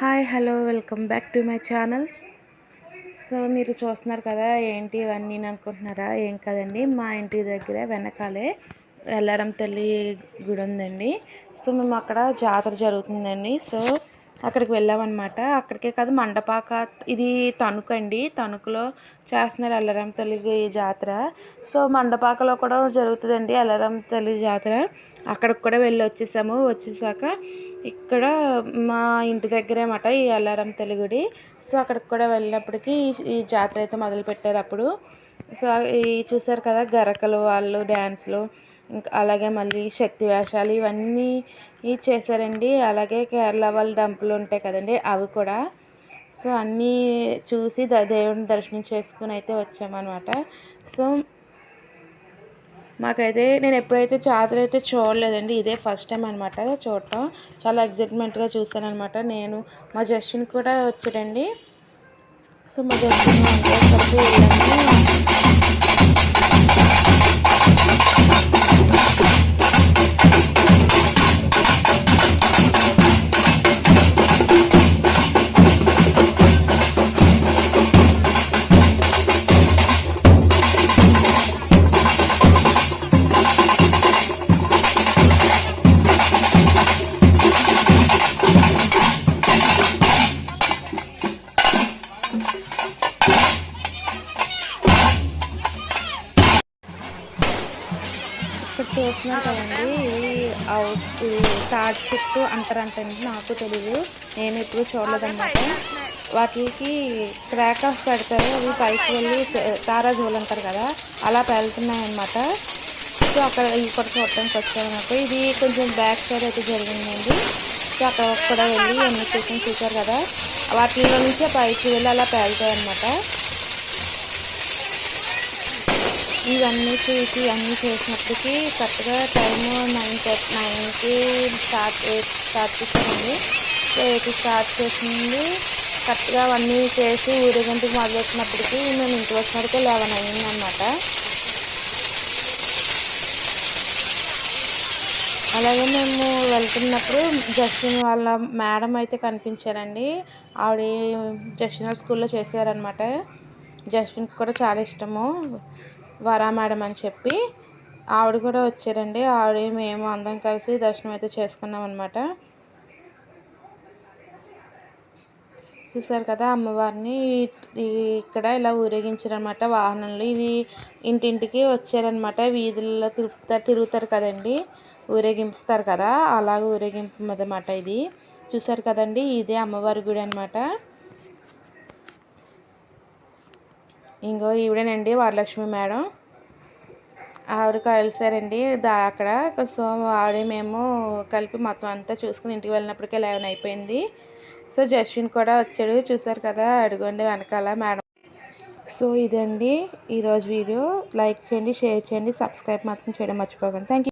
Hi hello welcome back to my channel so మీరు చూస్తున్నారు కదా ఏంటి ఇవన్నీ అనుకుంటున్నారా? ఏం కదండి మా ఇంటి దగ్గర వెనకాలే ఎల్లారం తల్లి గుడి ఉందండి. సో మేము అక్కడ జాతర జరుగుతుందండి. సో అక్కడికి వెళ్ళామన్నమాట. అక్కడికే కాదు మండపాక ఇది తణుకు అండి తణుకులో చేస్తున్నారు అల్లరం తల్లి జాతర. సో మండపాకలో కూడా జరుగుతుందండి అల్లరం తల్లి జాతర. అక్కడికి కూడా వెళ్ళి వచ్చేసాము. వచ్చేసాక ఇక్కడ మా ఇంటి దగ్గరే అన్నమాట ఈ అల్లారం తల్లి గుడి. సో అక్కడికి కూడా వెళ్ళినప్పటికీ ఈ జాతర అయితే మొదలుపెట్టారు అప్పుడు. సో ఈ చూసారు కదా గరకలు వాళ్ళు డ్యాన్స్లు. ఇంకా అలాగే మళ్ళీ శక్తి వేషాలు ఇవన్నీ చేశారండి. అలాగే కేరళ వాళ్ళ డంపులు ఉంటాయి కదండి అవి కూడా. సో అన్నీ చూసి ద దేవుడిని దర్శనం చేసుకుని అయితే వచ్చామన్నమాట. సో మాకైతే నేను ఎప్పుడైతే జాతర అయితే చూడలేదండి ఇదే ఫస్ట్ టైం అనమాట చూడటం. చాలా ఎగ్జైట్మెంట్గా చూస్తాను అనమాట నేను మా జస్టిన్ కూడా వచ్చాడండి. సో మా జస్టిన్ ఇక్కడ చూస్తున్నారు కదండి ఇది తాడి చెట్టు అంటారంటండి నాకు తెలియదు నేను ఎప్పుడు చూడలేదన్నమాట. వాటికి క్రాక్ ఆఫ్ పెడతారు అవి పైకి వెళ్ళి తారాజోలు అంటారు కదా అలా పెళ్తున్నాయి సో అక్కడ ఇవి కూడా చూడటానికి వచ్చారన్నమాట. ఇది కొంచెం బ్యాక్ సైడ్ అయితే జరిగిందండి. సో అక్కడ కూడా వెళ్ళి ఎన్ని చూసి చూసారు కదా. వాటిలో నుంచి పైకి వెళ్ళి అలా పేలుతాయి అన్నమాట ఇవన్నీ చూసి అన్నీ చేసినప్పటికీ కరెక్ట్గా టైము నైన్ థర్టీ నైన్కి స్టార్ట్ ఎయిట్ స్టార్ట్ చేశానండి సో ఎయిట్ స్టార్ట్ చేసింది. కరెక్ట్గా అవన్నీ చేసి ఊరేగింపుకి మొదలెట్టినప్పటికీ మేము ఇంటికి వచ్చినప్పటికీ లెవెన్ అయిందనమాట అలాగే మేము వెళ్తున్నప్పుడు జస్టిన్ వాళ్ళ మేడం అయితే కనిపించారండి. ఆవిడ జస్టిన్ స్కూల్లో చేసేవారనమాట జస్టిన్కి కూడా చాలా ఇష్టము. వరా మేడం అని చెప్పి ఆవిడ కూడా వచ్చారండి. ఆవిడ మేము అందరం కలిసి దర్శనం అయితే చేసుకున్నాం అనమాట చూసారు కదా అమ్మవారిని. ఇక్కడ ఇలా ఊరేగించారనమాట వాహనంలో. ఇది ఇంటింటికి వచ్చారనమాట వీధుల్లో తిరుగుతారు తిరుగుతారు కదండి. ఊరేగింపుస్తారు కదా. అలాగ ఊరేగింపు అన్నమాట ఇది. చూసారు కదండి ఇదే అమ్మవారి గుడి అనమాట ఇంకో ఈవిడేనండి వరలక్ష్మి మేడం. ఆవిడ కలిసారండి దా అక్కడ సో ఆవిడ మేము కలిపి మొత్తం అంతా చూసుకుని ఇంటికి వెళ్ళినప్పటికే లెవెన్ అయిపోయింది. సో జస్విన్ కూడా వచ్చాడు చూసారు కదా అడుగుండి వెనకాల మేడం. సో ఇదండి ఈరోజు వీడియో. లైక్ చేయండి షేర్ చేయండి సబ్స్క్రైబ్ మాత్రం చేయడం మర్చిపోకండి. థ్యాంక్